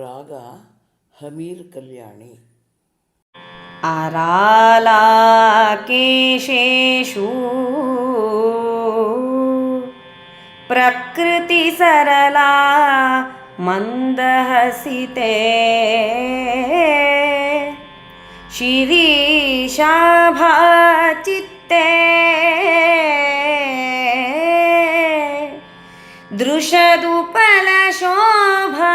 ರಾಗ ಹಮೀರ್ ಕಲ್ಯಾಣಿ आरालाकेशेषु प्रकृतिसरला मन्दहसिते शिरीशाभाचित्ते दृशदुपलशोभा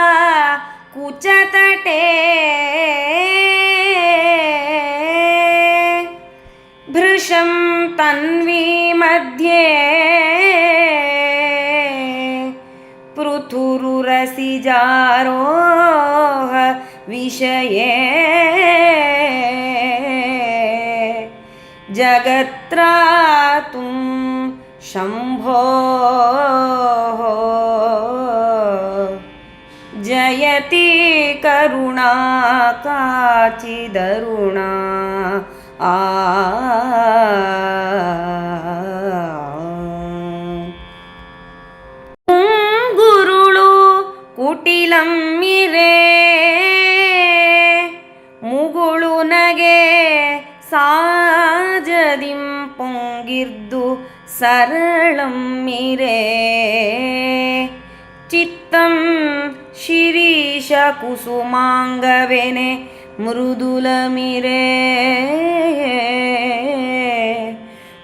कुचतटे भृशं तन्वी मध्ये। पृथुरुरसिजारोह विषये। जगत्रातुं शम्भोः। जयति ಕರುಣಾ ಕಾಚಿದರುಣಾ. ಆ. ಗುರುಳು ಕುಟಿಲಮ್ಮಿರೆ ಮುಗುಳು ನಗೆ ಸಾಜದಿಂ ಪೊಂಗಿರ್ದು ಸರಳಮ್ಮಿರೆ ಚಿತ್ತಂ ಶಿರೀಶ ಕುಸುಮಾಂಗವೆನೆ ಮೃದುಲಮಿರೆ.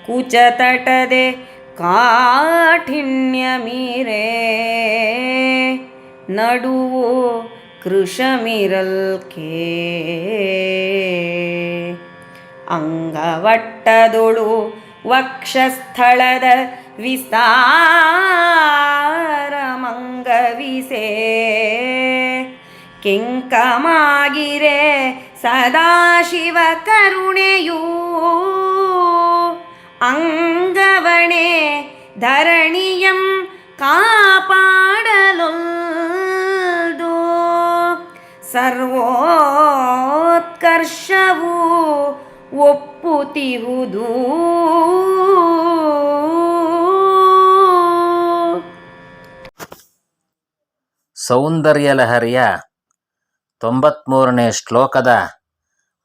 ಕುಚತಟದೆ ಕಾಠಿಣ್ಯಮಿರೆ. ನಡುವು ಕೃಷಮಿರಲ್ಕೆ. ಅಂಗವಟ್ಟದೊಳು ವಕ್ಷಸ್ಥಳದ ವಿಸ್ತಾರ ಮಂಗವಿಸೆ ಕೆಂಕಮಾಗಿರೆ ಸದಾಶಿವ ಕರುಣೆಯೂ. ಅಂಗವಣೆ ಧರಣಿಯಂ ಕಾಪಾಡಲೊಲ್ದು. ಸರ್ವೋತ್ಕರ್ಷವು ಒಪ್ಪುತಿಹುದು ಸೌಂದರ್ಯಲಹರಿಯ ತೊಂಬತ್ಮೂರನೇ ಶ್ಲೋಕದ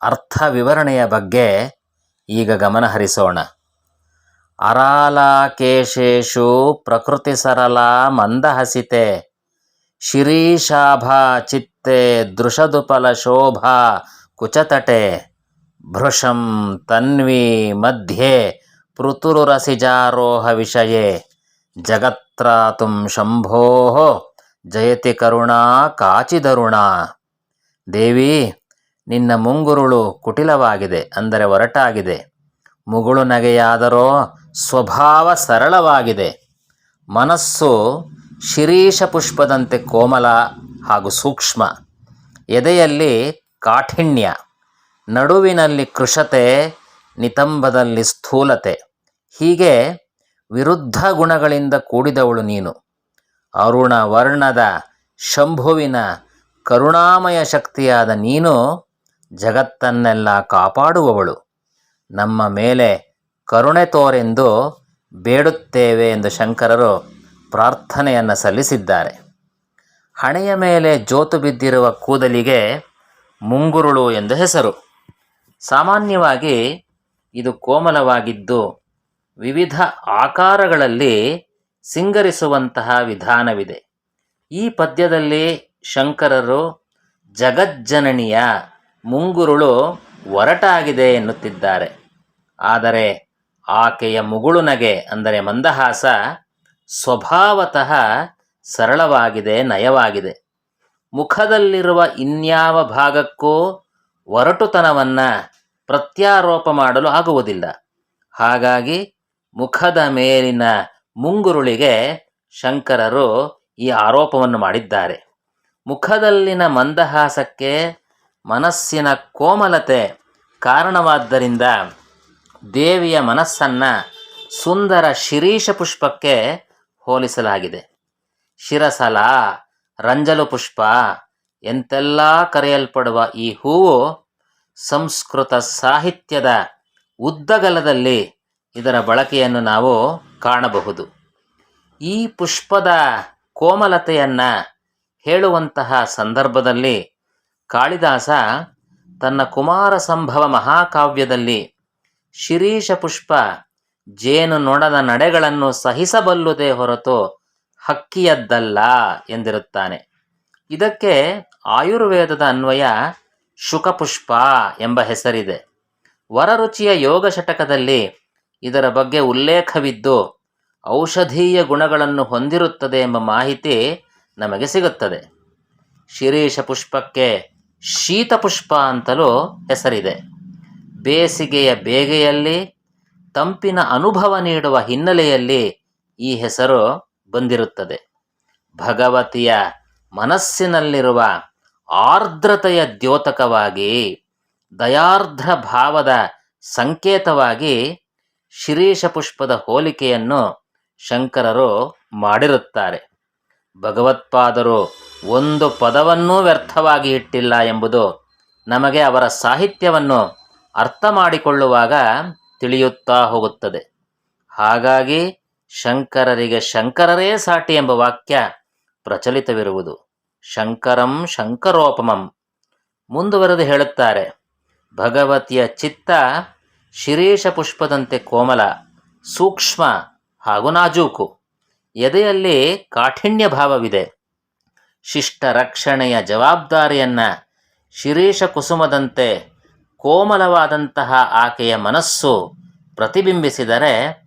ಅರ್ಥ ವಿವರಣೆಯ ಬಗ್ಗೆ ಈಗ ಗಮನಹರಿಸೋಣ ಹರಿಸೋಣ. ಅರಾಲಾಕೇಶೇಷು ಪ್ರಕೃತಿ ಸರಳ ಮಂದಹಸಿತೆ ಶಿರೀಶಾಭಾ ಚಿತ್ತೆ ದೃಶದುಪಲ ಶೋಭಾ ಕುಚತಟೆ, ಭೃಶಂ ತನ್ವಿ ಮಧ್ಯೆ ಪೃತುರುರಸಿಜಾರೋಹ ವಿಷಯೇ, ಜಗತ್ರಾತುಂ ಶಂಭೋ. ಜಯತಿ ಕರುಣಾ ಕಾಚಿದರುಣಾ ದೇವಿ, ನಿನ್ನ ಮುಂಗುರುಳು ಕುಟಿಲವಾಗಿದೆ, ಅಂದರೆ ಒರಟಾಗಿದೆ. ಮುಗುಳು ನಗೆಯಾದರೋ ಸ್ವಭಾವ ಸರಳವಾಗಿದೆ. ಮನಸ್ಸು ಶಿರೀಷ ಪುಷ್ಪದಂತೆ ಕೋಮಲ ಹಾಗೂ ಸೂಕ್ಷ್ಮ. ಎದೆಯಲ್ಲಿ ಕಾಠಿಣ್ಯ, ನಡುವಿನಲ್ಲಿ ಕೃಶತೆ, ನಿತಂಬದಲ್ಲಿ ಸ್ಥೂಲತೆ. ಹೀಗೆ ವಿರುದ್ಧ ಗುಣಗಳಿಂದ ಕೂಡಿದವಳು ನೀನು. ಅರುಣ ವರ್ಣದ ಶಂಭುವಿನ ಕರುಣಾಮಯ ಶಕ್ತಿಯಾದ ನೀನು ಜಗತ್ತನ್ನೆಲ್ಲ ಕಾಪಾಡುವವಳು. ನಮ್ಮ ಮೇಲೆ ಕರುಣೆ ತೋರೆಂದು ಬೇಡುತ್ತೇವೆ ಎಂದು ಶಂಕರರು ಪ್ರಾರ್ಥನೆಯನ್ನು ಸಲ್ಲಿಸಿದ್ದಾರೆ. ಹಣೆಯ ಮೇಲೆ ಜೋತು ಬಿದ್ದಿರುವ ಕೂದಲಿಗೆ ಮುಂಗುರುಳು ಎಂದು ಹೆಸರು. ಸಾಮಾನ್ಯವಾಗಿ ಇದು ಕೋಮಲವಾಗಿದ್ದು ವಿವಿಧ ಆಕಾರಗಳಲ್ಲಿ ಸಿಂಗರಿಸುವಂತಹ ವಿಧಾನವಿದೆ. ಈ ಪದ್ಯದಲ್ಲಿ ಶಂಕರರು, ಜಗಜ್ಜನನಿಯ ಮುಂಗುರುಳು ಒರಟಾಗಿದೆ ಎನ್ನುತ್ತಿದ್ದಾರೆ. ಆದರೆ ಆಕೆಯ ಮುಗುಳು ನಗೆ ಅಂದರೆ ಮಂದಹಾಸ ಸ್ವಭಾವತಃ ಸರಳವಾಗಿದೆ, ನಯವಾಗಿದೆ. ಮುಖದಲ್ಲಿರುವ ಇನ್ಯಾವ ಭಾಗಕ್ಕೂ ಒರಟುತನವನ್ನು ಪ್ರತ್ಯಾರೋಪ ಮಾಡಲು ಆಗುವುದಿಲ್ಲ. ಹಾಗಾಗಿ ಮುಖದ ಮೇಲಿನ ಮುಂಗುರುಳಿಗೆ ಶಂಕರರು ಈ ಆರೋಪವನ್ನು ಮಾಡಿದ್ದಾರೆ. ಮುಖದಲ್ಲಿನ ಮಂದಹಾಸಕ್ಕೆ ಮನಸ್ಸಿನ ಕೋಮಲತೆ ಕಾರಣವಾದ್ದರಿಂದ ದೇವಿಯ ಮನಸ್ಸನ್ನು ಸುಂದರ ಶಿರೀಷ ಪುಷ್ಪಕ್ಕೆ ಹೋಲಿಸಲಾಗಿದೆ. ಶಿರಸಲ, ರಂಜಲು ಪುಷ್ಪ ಎಂತೆಲ್ಲ ಕರೆಯಲ್ಪಡುವ ಈ ಹೂವು ಸಂಸ್ಕೃತ ಸಾಹಿತ್ಯದ ಉದ್ದಗಲದಲ್ಲಿ ಇದರ ಬಳಕೆಯನ್ನು ನಾವು ಕಾಣಬಹುದು. ಈ ಪುಷ್ಪದ ಕೋಮಲತೆಯನ್ನು ಹೇಳುವಂತಹ ಸಂದರ್ಭದಲ್ಲಿ ಕಾಳಿದಾಸ ತನ್ನ ಕುಮಾರ ಸಂಭವ ಮಹಾಕಾವ್ಯದಲ್ಲಿ ಶಿರೀಷ ಪುಷ್ಪ ಜೇನು ನೊಣದ ನಡೆಗಳನ್ನು ಸಹಿಸಬಲ್ಲುದೇ ಹೊರತು ಹಕ್ಕಿಯದ್ದಲ್ಲ ಎಂದಿರುತ್ತಾನೆ. ಇದಕ್ಕೆ ಆಯುರ್ವೇದದ ಅನ್ವಯ ಶುಕಪುಷ್ಪ ಎಂಬ ಹೆಸರಿದೆ. ವರರುಚಿಯ ಯೋಗ ಶತಕದಲ್ಲಿ ಇದರ ಬಗ್ಗೆ ಉಲ್ಲೇಖವಿದ್ದು, ಔಷಧೀಯ ಗುಣಗಳನ್ನು ಹೊಂದಿರುತ್ತದೆ ಎಂಬ ಮಾಹಿತಿ ನಮಗೆ ಸಿಗುತ್ತದೆ. ಶಿರೀಷ ಪುಷ್ಪಕ್ಕೆ ಶೀತಪುಷ್ಪ ಅಂತಲೂ ಹೆಸರಿದೆ. ಬೇಸಿಗೆಯ ಬೇಗೆಯಲ್ಲಿ, ತಂಪಿನ ಅನುಭವ ನೀಡುವ ಹಿನ್ನೆಲೆಯಲ್ಲಿ ಈ ಹೆಸರು ಬಂದಿರುತ್ತದೆ. ಭಗವತಿಯ ಮನಸ್ಸಿನಲ್ಲಿರುವ ಆರ್ದ್ರತೆಯ ದ್ಯೋತಕವಾಗಿ ದಯಾರ್ಧ್ರ ಭಾವದ ಸಂಕೇತವಾಗಿ ಶಿರೀಷ ಪುಷ್ಪದ ಹೋಲಿಕೆಯನ್ನು ಶಂಕರರು ಮಾಡಿರುತ್ತಾರೆ. ಭಗವತ್ಪಾದರು ಒಂದು ಪದವನ್ನೂ ವ್ಯರ್ಥವಾಗಿ ಇಟ್ಟಿಲ್ಲ ಎಂಬುದು ನಮಗೆ ಅವರ ಸಾಹಿತ್ಯವನ್ನು ಅರ್ಥ ಮಾಡಿಕೊಳ್ಳುವಾಗ ತಿಳಿಯುತ್ತಾ ಹೋಗುತ್ತದೆ. ಹಾಗಾಗಿ ಶಂಕರರಿಗೆ ಶಂಕರರೇ ಸಾಟಿ ಎಂಬ ವಾಕ್ಯ ಪ್ರಚಲಿತವಿರುವುದು. ಶಂಕರಂ ಶಂಕರೋಪಮಂ. ಮುಂದುವರೆದು ಹೇಳುತ್ತಾರೆ. ಭಗವತಿಯ ಚಿತ್ತ ಶಿರೀಷ ಪುಷ್ಪದಂತೆ ಕೋಮಲ, ಸೂಕ್ಷ್ಮ ಹಾಗೂ ನಾಜೂಕು. ಎದೆಯಲ್ಲಿ ಕಾಠಿಣ್ಯ ಭಾವವಿದೆ. ಶಿಷ್ಟ ರಕ್ಷಣೆಯ ಜವಾಬ್ದಾರಿಯನ್ನು ಶಿರೀಷ ಕುಸುಮದಂತೆ ಕೋಮಲವಾದಂತಹ ಆಕೆಯ ಮನಸ್ಸು ಪ್ರತಿಬಿಂಬಿಸಿದರೆ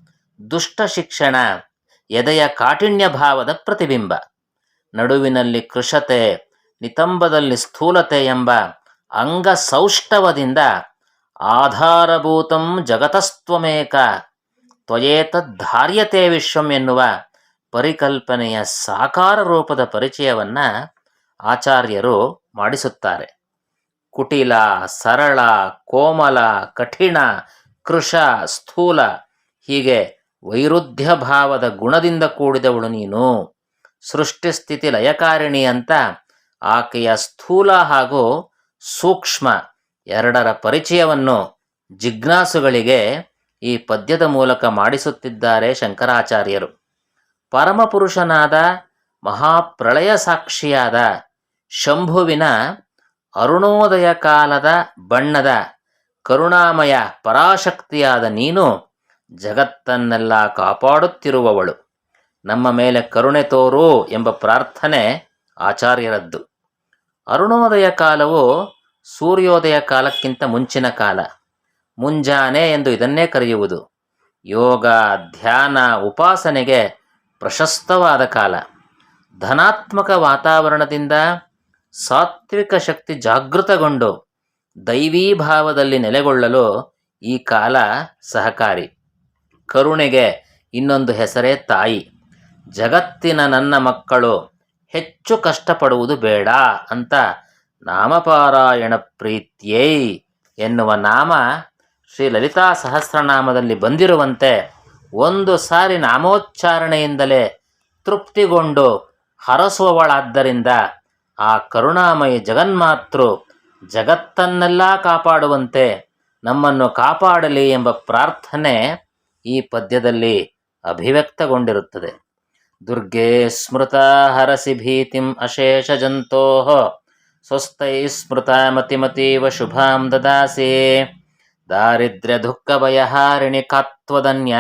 ದುಷ್ಟ ಶಿಕ್ಷಣ ಎದೆಯ ಕಾಠಿಣ್ಯ ಭಾವದ ಪ್ರತಿಬಿಂಬ. ನಡುವಿನಲ್ಲಿ ಕೃಶತೆ, ನಿತಂಬದಲ್ಲಿ ಸ್ಥೂಲತೆ ಎಂಬ ಅಂಗಸೌಷ್ಠವದಿಂದ ಆಧಾರಭೂತಂ ಜಗತಸ್ತ್ವಮೇಕ ತ್ವಯೇತದ್ಧಾರ್ಯತೆ ವಿಶ್ವಂ ಎನ್ನುವ ಪರಿಕಲ್ಪನೆಯ ಸಾಕಾರ ರೂಪದ ಪರಿಚಯವನ್ನು ಆಚಾರ್ಯರು ಮಾಡಿಸುತ್ತಾರೆ. ಕುಟಿಲ, ಸರಳ, ಕೋಮಲ, ಕಠಿಣ ಕೃಶ ಸ್ಥೂಲ, ಹೀಗೆ ವೈರುಧ್ಯ ಭಾವದ ಗುಣದಿಂದ ಕೂಡಿದವಳು ನೀನು. ಸೃಷ್ಟಿ ಸ್ಥಿತಿ ಲಯಕಾರಿಣಿ ಅಂತ ಆಕೆಯ ಸ್ಥೂಲ ಹಾಗೂ ಸೂಕ್ಷ್ಮ ಎರಡರ ಪರಿಚಯವನ್ನು ಜಿಜ್ಞಾಸುಗಳಿಗೆ ಈ ಪದ್ಯದ ಮೂಲಕ ಮಾಡಿಸುತ್ತಿದ್ದಾರೆ ಶಂಕರಾಚಾರ್ಯರು. ಪರಮಪುರುಷನಾದ ಮಹಾಪ್ರಳಯ ಸಾಕ್ಷಿಯಾದ ಶಂಭುವಿನ ಅರುಣೋದಯ ಕಾಲದ ಬಣ್ಣದ ಕರುಣಾಮಯ ಪರಾಶಕ್ತಿಯಾದ ನೀನು ಜಗತ್ತನ್ನೆಲ್ಲ ಕಾಪಾಡುತ್ತಿರುವವಳು. ನಮ್ಮ ಮೇಲೆ ಕರುಣೆ ತೋರು ಎಂಬ ಪ್ರಾರ್ಥನೆ ಆಚಾರ್ಯರದ್ದು. ಅರುಣೋದಯ ಕಾಲವು ಸೂರ್ಯೋದಯ ಕಾಲಕ್ಕಿಂತ ಮುಂಚಿನ ಕಾಲ. ಮುಂಜಾನೆ ಎಂದು ಇದನ್ನೇ ಕರೆಯುವುದು. ಯೋಗ, ಧ್ಯಾನ, ಉಪಾಸನೆಗೆ ಪ್ರಶಸ್ತವಾದ ಕಾಲ. ಧನಾತ್ಮಕ ವಾತಾವರಣದಿಂದ ಸಾತ್ವಿಕ ಶಕ್ತಿ ಜಾಗೃತಗೊಂಡು ದೈವೀ ಭಾವದಲ್ಲಿ ನೆಲೆಗೊಳ್ಳಲು ಈ ಕಾಲ ಸಹಕಾರಿ. ಕರುಣೆಗೆ ಇನ್ನೊಂದು ಹೆಸರೇ ತಾಯಿ. ಜಗತ್ತಿನ ನನ್ನ ಮಕ್ಕಳು ಹೆಚ್ಚು ಕಷ್ಟಪಡುವುದು ಬೇಡ ಅಂತ ನಾಮಪಾರಾಯಣ ಪ್ರೀತ್ಯೈ ಎನ್ನುವ ನಾಮ ಶ್ರೀ ಲಲಿತಾ ಸಹಸ್ರನಾಮದಲ್ಲಿ ಬಂದಿರುವಂತೆ ಒಂದು ಸಾರಿ ನಾಮೋಚ್ಚಾರಣೆಯಿಂದಲೇ ತೃಪ್ತಿಗೊಂಡು ಹರಸುವವಳಾದ್ದರಿಂದ ಆ ಕರುಣಾಮಯಿ ಜಗನ್ಮಾತೃ ಜಗತ್ತನ್ನೆಲ್ಲ ಕಾಪಾಡುವಂತೆ ನಮ್ಮನ್ನು ಕಾಪಾಡಲಿ ಎಂಬ ಪ್ರಾರ್ಥನೆ ಈ ಪದ್ಯದಲ್ಲಿ ಅಭಿವ್ಯಕ್ತಗೊಂಡಿರುತ್ತದೆ. ದುರ್ಗೆ ಸ್ಮೃತ ಹರಸಿ ಭೀತಿಂ ಅಶೇಷ ಜಂತೋ स्वस्तैः स्मृतामतिमतीव शुभां ददासि दारिद्र्यदुःखभयहारिणि कात्वदन्य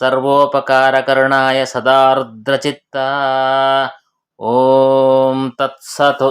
सर्वोपकारकरणाय सदार्द्रचित्ता ॐ तत्सत्